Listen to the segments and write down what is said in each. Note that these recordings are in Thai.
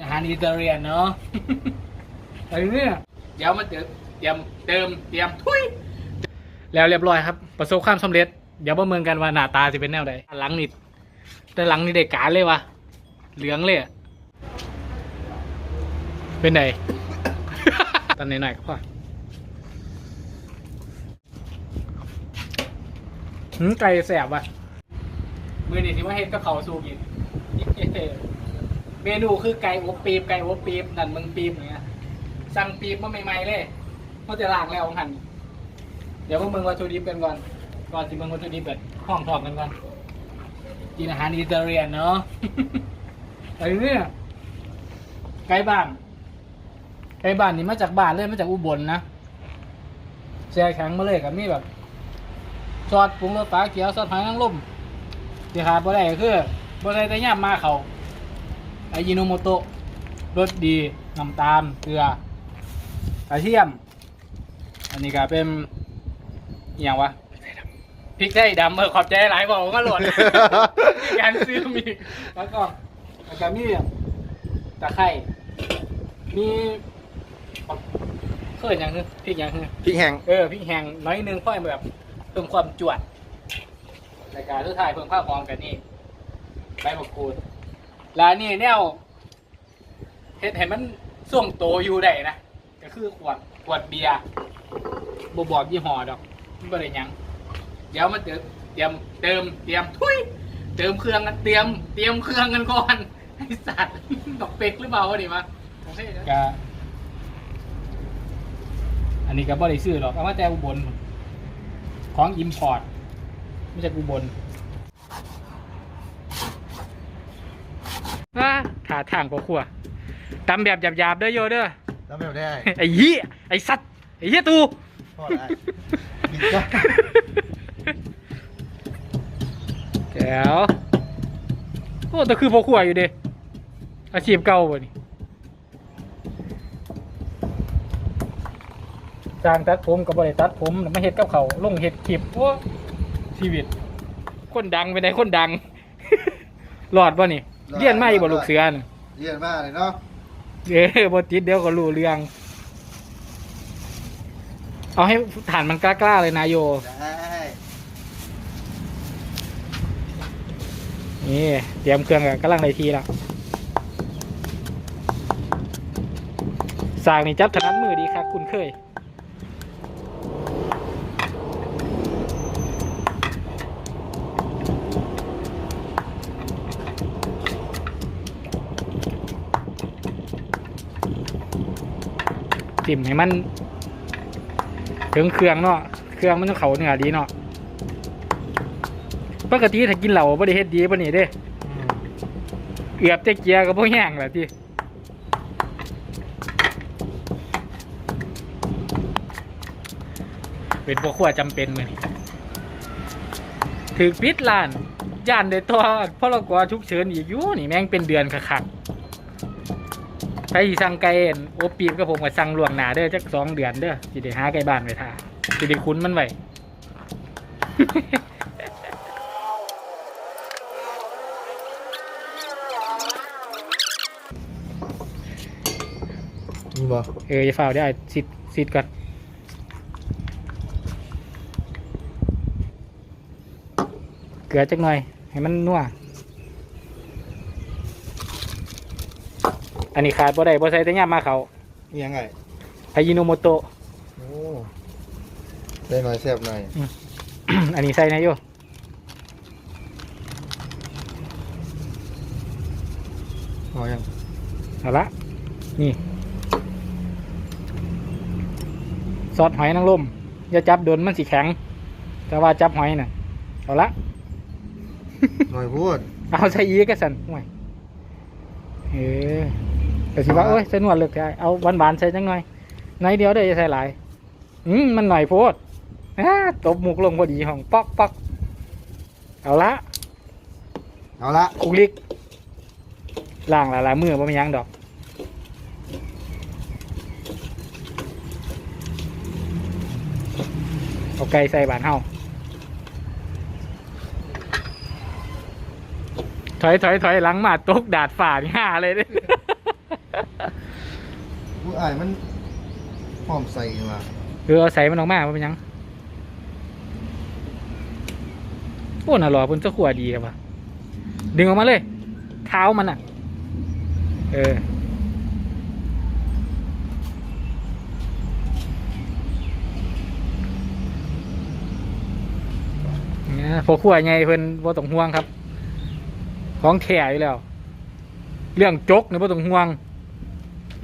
อาหารอิตาเลียนเนาะไอ้เนี่ยเดี๋ยวมาเติมเตรียมเติมเตรียมทุยแล้วเรียบร้อยครับ ประสบความสำเร็จ เดี๋ยวมาเมืองกันว่าหน้าตาจะเป็นแนวใดหลังนี่แต่หลังนี่ได้การเลยวะเหลืองเลยอะเป็นไงตอนไหนหน่อยๆก็พอหืมไก่แสบว่ะมือนี่ที่ว่าเฮ็ดกับเขาวสู้กิน เมนูคือไก่อบปีบไก่อบปีบนั่นมึงปีบอย่างเงี้ยสั่งปีบมาใหม่ๆเลยเขาจะล้างแล้วหันเดี๋ยวพวกมึงวัตถุดิบกันก่อน ก่อนที่มึงวัตถุดิบแบบห้องทองกันก่อนกินอาหารอิตาเลียนเนาะไอ้เนี่ยไก่บ้านไก่บ้านนี่มาจากบ้านเลยมาจากอุบลนะแช่แข็งมาเลยกับนี่แบบซอสปรุงรสฟ้าเขียวซอสหอยนางรมที่ขาดบ่ได้คือบ่ได้แต่ย่ำมาเขา ไอยิโนโมโตะรสดีน้ำตาลเกลือกระเทียม อันนี้ก็เป็นอหย่างวะพริกไทยดำเออขอบใจหลายบอกมาโหลดมีการซื้อมีแล้วก็แล้วก็มีตะไคร้มีเคยอย่างคือพริกอย่างคือพริกแห้งเออพริกแห้งน้อยหนึงค่อยแบบเพิ่มความจวดรายการทุกทายเพิ่มข้าวหอมกันนี่ใบมะกรูด ร้านนี้แนวเห็ดเห็นมันส่วงโตอยู่ได้นะก็คือขวดขวดเบียร์บบอกยี่ห้อดอกไม่ได้หยัง เดี๋ยวมาเติมเตรียมเติมเตรียมทุยเติมเครื่องกันเตรียมเตรียมเครื่องกันก่อนไอสัตว์ดอกเป็กหรือเปล่าวะนี่มะกะอันนี้ก็บ่ได้ซื้อหรอกเอามาแต่อุบล ของอิมพอร์ตไม่ใช่อุบล ว้าถาทางพอครัวตำแบบหยาบๆเด้อโยเด้อแล้วแบบได้ไอ้เหี้ยไอ้สัตว์ไอ้เหี้ยตูพอได้กินจ้ะแก้วโอ้แต่คือพอครัวอยู่เด้อาชีพเก่าบ่นี่จางตัดผมกับบริตัดผมแล้วมาเฮ็ดกับเขาวลงเฮ็ดคลิปโอ้ชีวิต คนดังไปไหนคนดัง หลอดบ่นี่ เรียนไม่บ่ลูกเสือน่ะเรียนมากเลยเนาะเออบ่ติดเดี๋ยวก็รู้เรื่อง เอาให้ฐานมันกล้าๆเลยนะโย ได้นี่เตรียมเครื่องกับกำลังในทีแล้วสร้างนี่จับถนัดมือดีครับคุณเคย จิ้มให้มัน ถึงเครื่องเนาะเครื่องมันต้องเขาเนื้อดีเนาะปกติถ้ากินเหล้าบ่ได้เฮ็ดดีปานนี้เด้เอือบแต่เกียร์ก็บ่แห้งแหละที่เป็นพวกขั้วจำเป็นมื้อนี้ถึกปิดร้านย่านได้ตัวพรกฉุกเฉินอีกอยู่นี่แม่งเป็นเดือนคักๆ ไปสิสั่งไก่อั่นโอปีบกับผมก็สั่งล่วงหน้าเด้อจักสองเดือนเด้อสิได้หาไก่บ้านไว้ท่าสิได้คุ้นมันไว้ นี่บ่เออจะฝ่าได้สิทธิ์สิทธิ์ก่อนเกลือจักหน่อย ให้มันนัว อันนี้ขาดบ่ได้บ่ใส่แต่ย่ามมาเขานี่ยังไงไอยิโนโมโตะ โอ้ได้หน่อยแซ่บหน่อยอันนี้ใส่นะโยพอยังเอาละนี่ซอสหอยนางรมอย่าจับโดนมันสิแข็ง แต่ว่าจับหอยน่ะเอาละ หน่อยพูด เอาใส่อีกก็สั่นห่วยเออ แต่สิว่าเอ้ยใส่หนวดเลือกได้เอาหวานๆใส่จังหน่อยหน่อยเดียวได้จะใส่หลายอืมมันหน่อยโพดอ่าตบหมุกลงพอดีห้องป๊อกป๊อกเอาละเอาละคุกลิกล่างละลายมือบ่มีหยังดอกเอาไก่ใส่บานเฮาถอยถอยถอยหลังมาตกดาดฝ่านี่ห่าเลยเด้ ผู้อ้ายมันพร้อมใส่มาเออเอาใส่มันออกมาว่าเป็นหยังโอ้น่ะหรอเพิ่นจะขวดดีครับวะดึงออกมาเลย เท้ามันอะ เออ เนี่ยพอขั้วไงเพิ่นบ่ต้องห่วงครับ ของแท้อยู่แล้ว เรื่องจกเนี่ยบ่ต้องห่วง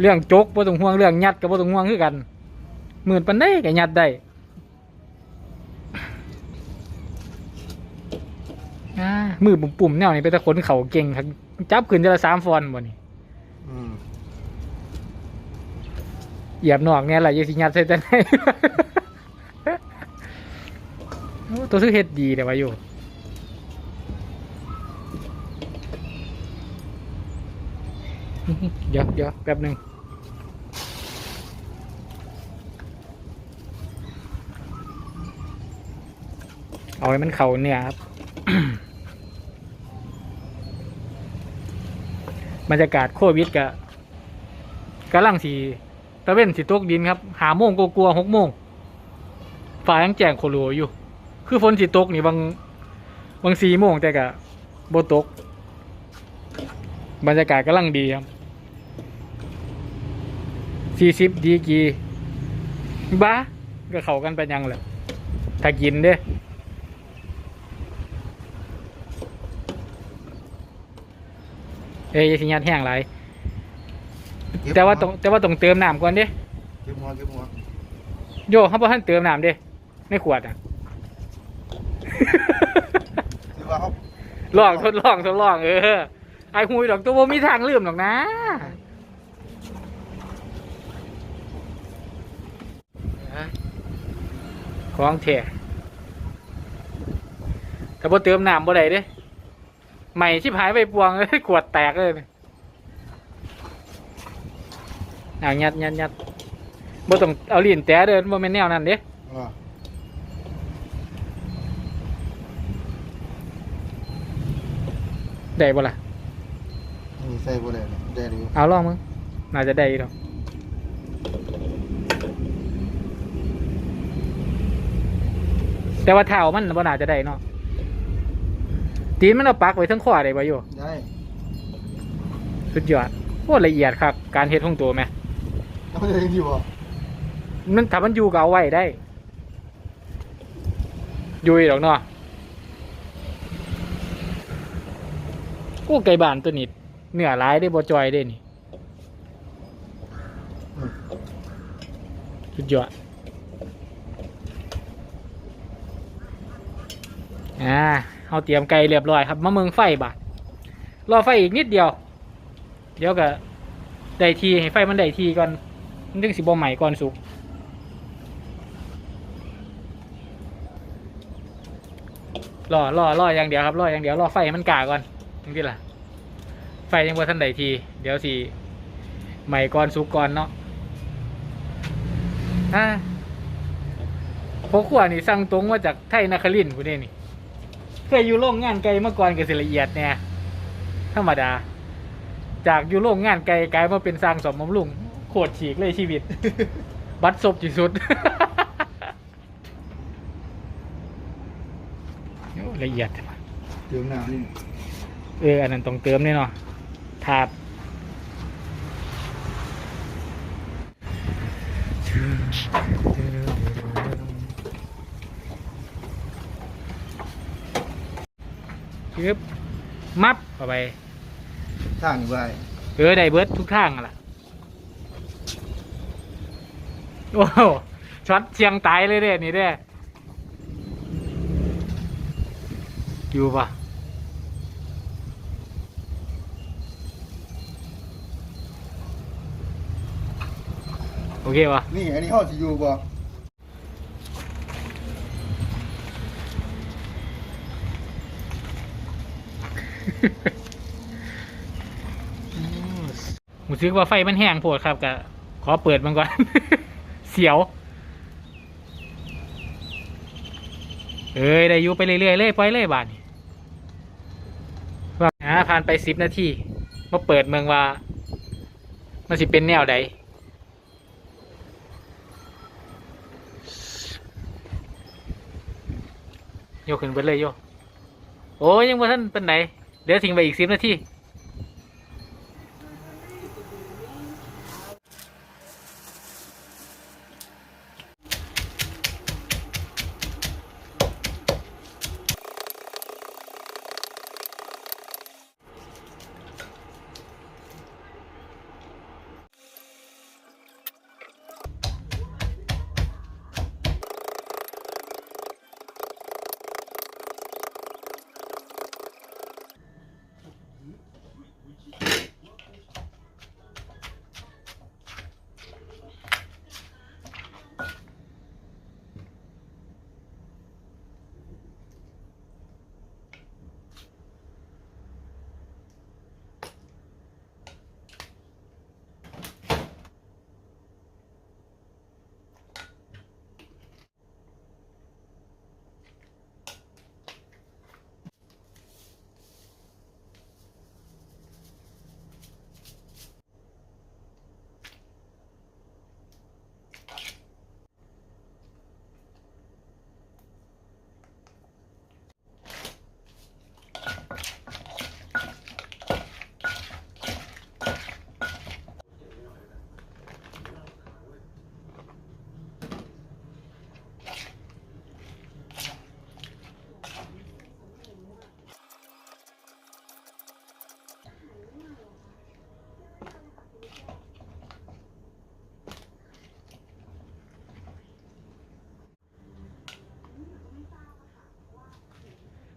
เรื่องจกบ่ต้องห่วงเรื่องยัดก็บ่ต้องห่วงคือกันหมื่นปันได้ก็ยัดได้อ่ามือปุ่มๆแนวนี้เป็นตะขนเขาเก่งครับจับขึ้นจะละสามฟอนบ่นี่อืมเหยียบนอกเนี่ยแหละอยังสิยัดใส่แต่ไหนโอ้ตัวซื้อเฮ็ดดีแต่ว่าอยู่ เดี๋ยวเดี๋ยวแป๊บหนึ่งเอาให้มันเข่าเนี่ยครับบรรยากาศโควิดกะกำลังสีตะเว้นสีตกดินครับ หาโมงกลัวหกโมงฟ้ายังแจ้งโคโลอยู่ คือฝนสีตกนี่บางบางสี่โมงแต่กะโบตก บรรยากาศกำลังดีครับ สี่สิบดีกรีบ้าก็เข้ากันไปยังแหละถ้ากินเด้เอ้ยอย่าสิยัดแห้งไรเก็บแต่ว่าหัต้องแต่ว่าต้องเติมน้ำก่อนเด้เก็บหัวเก็บหัวโยเขาบอกท่านเติมน้ำเด้ในขวดอะหรือว่าเขาลองทดลองทดลองเออไอ้หุยดอกตัวบ่มีทางลืมหรอกนะ ของแท้ถ้าบ่เติมน้ำบ่ได้เด้ใหม่ชิบหายไปปวงเลยขวดแตกเลยเอายัดยัดยัดบ่ต้องเอาลิ้นแตะเดินบ่แม่นแนวนั้นเด้อ่าได้บ่ล่ะนี่ใส่บ่ได้เลยได้หรือเอาลองมึงน่าจะได้อยู่ดอก แต่ว่าเท้ามันบ่น่าจะได้เนาะตีนมันเอาปักไว้ทั้งข้อได้บ่อยู่ได้สุดยอดโคตรละเอียดครับ การเฮ็ดของตัวแม่เขาจะยังดีบ่มันถ้ามันอยู่ก็เอาไว้ได้ อยู่อีดอกเนาะโอ้ไก่บ้านตัวนี้เนื้อหลายได้บ่จอยได้นี่สุดยอด อ่าเอาเตรียมไก่เรียบร้อยครับมาเมืองไฟบาดรอไฟอีกนิดเดียว เดี๋ยวก็ได้ทีให้ไฟมันได้ทีก่อนมันถึงสิบใหม่ก่อนสุกรอรอรออย่างเดียวครับรออย่างเดียวรอไฟมันกาก่อนจังที่ล่ะ ไฟยังบ่ทันได้ที เดี๋ยวสิใหม่ก่อนสุกก่อนเนาะอ่าพวกขวานี่สั่งตรงมาจากไทยนาครินทร์กูเด้นี่ เคยอยู่โรงงานไกลมาก่อนกับสิละเอียดเนี่ยธรรมดา จากอยู่โรงงานไกลกลายมาเป็นสร้างสมบำรุงโคตรฉีกเลยชีวิต บัดซบที่สุดโอ้ละเอียด เติมน้ำนี่ เออ อันนั้นต้องเติมแน่เนอนถาด ยึบมับเข้าไปทางนี่ไว้เออได้เบิร์ดทุกทางอะล่ะโอ้โหช็อตเชียงตายเลยเด้นี่เด้อยู่ปะโอเคปะนี่อันนี้เขาสิอยู่บ่ ผมซื้อว่าไฟมันแห้งโพดครับก็ขอเปิดมันก่อน เสียว เอ้ยได้อยู่ไปเรื่อยๆเลยปล่อยเลยบาทนี่ว่าอ่าผ่านไปสิบนาทีมาเปิดเมืองว่า มันสิเป็นแนวใดโยกขึ้นไปเลยโยโอ้ยยังว่าท่านเป็นไหนเดี๋ยวทิ้งไปอีกสิบนาที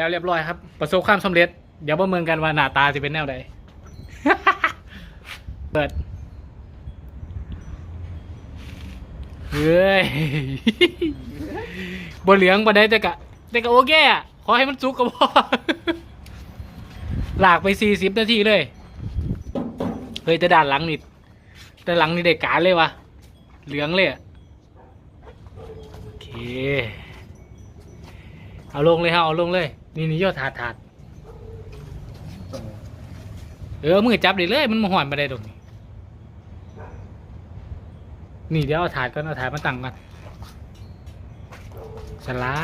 แล้วเรียบร้อยครับ ประสบความสำเร็จ เดี๋ยวมาเมืองกันว่าหน้าตาจะเป็นแนวใด เปิด เฮ้ยบนเหลืองบนได้แต่กะแต่กะโอเคอะ ขอให้มันสุกก็พอ หลากไปสี่สิบนาทีเลย เฮ้ยแต่ด้านหลังนี่แต่หลังนี่ได้กาเลยวะเหลืองเลยอะโอเค เอาลงเลยฮะเอาลงเลย นี่นี่ยอดถาดถาดเออมือจับเลยเลย มันมาหอนมาได้ตรงนี้ นี่เดี๋ยวเอาถาดก่อนเอาถาดมาตั้งก่อนสละ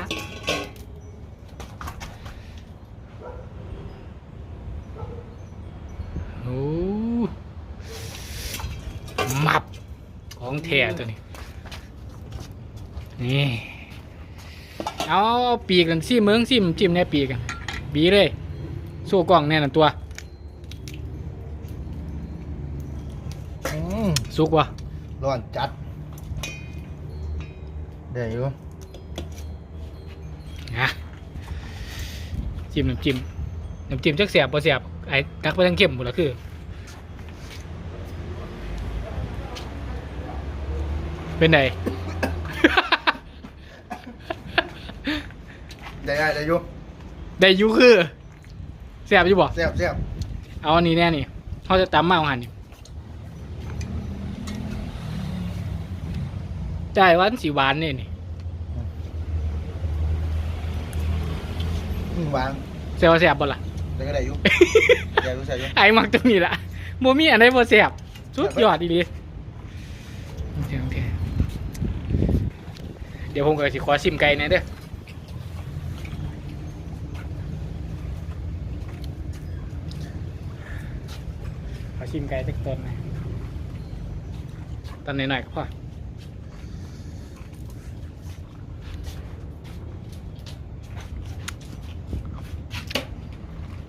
โอ้มับของแท้ตัวนี้ นี่ เอาปีกกันซิเมืองซิมจิ้มในปีกกันบีเลยสู้กล้องแน่นอนตัวอืมสุกวะร้อนจัดได้อยู่นะจิ้มน้ำจิ้มน้ำจิ้มจักเสียบพอเสียบไอ้ตักไปทั้งเข้มหมดแล้วคือเป็นไง ได้ได้ได้อยู่ได้อยูคือเสียบอยู่บ่แซ่บแซ่บเอาอันนี้แน่นี่เขาจะตำมาเอาหันนี่ได้วันสีหวานนี่นี่อืมหวานเสียบเสียบบ่ล่ะ ได้ก็ได้อยู่ได้อยู่ใส่อยู่ไอ้มักตรงนี้ละโมมี่อันไหนบ่เสียบสุดยอดดีดีโอเคโอเคเดี๋ยวผมก็สิขอชิมไก่หน่อยเด้อ ชิมไก่สักต้นหน่อยต้นหน่อยๆก็พอ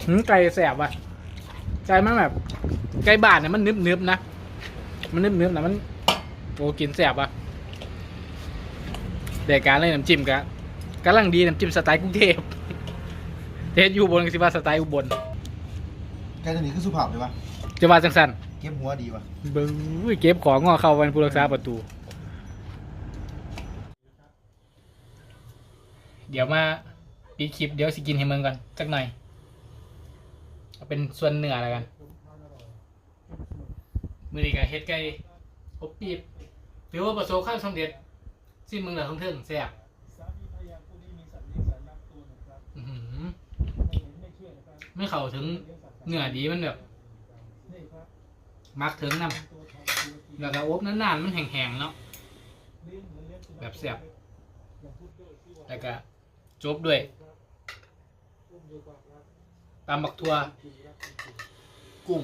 หืมไก่แสบว่ะใจมันแบบไก่บ้านเนี่ยมันนึบนึบๆนะ มันนึบนึบๆนะมันโอ้กินแสบอะแต่การเล่นน้ำจิ้มกะกำลังดีน้ำจิ้มสไตล์กรุงเทพเทศอยู่อุบนก็สิว่าสไตล์อุบล แค่ตัวนี้คือสุภาพเลยวะ จะว่าจังสันเก็บหัวดีวะเบิ้งอุ้ยเก็บของงอเข้าวันผู้รักษาประตู เดี๋ยวมาปีคลิปเดี๋ยวสิกินให้เมืองก่อนสักหน่อยเอาเป็นส่วนเนื้อแล้วกัน มือนี้ก็เฮ็ดไก่อบปีบถือว่าประสบความสำเร็จสิ้นมึงเหลือของเทิงแซ่บอื้อหือไม่เข้าถึงเนื้อดีมันแบบ มักถึงน้แล้วก็อบนานๆมันแห้งๆเนาะแบบเสียบแล้วก็จบด้วยตำบักทัวกุ้ง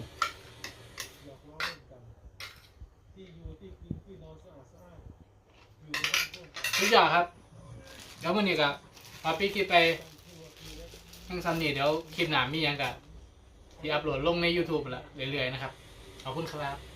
ทุกอย่างครับแล้ววันนี้ก็พาพี่คิดไปทั้งซัมนี่เดี๋ยวคลิปหนามีหยังกับที่อัปโหลดลงใน YouTube ละเรื่อยๆนะครับ ขอบคุณครับ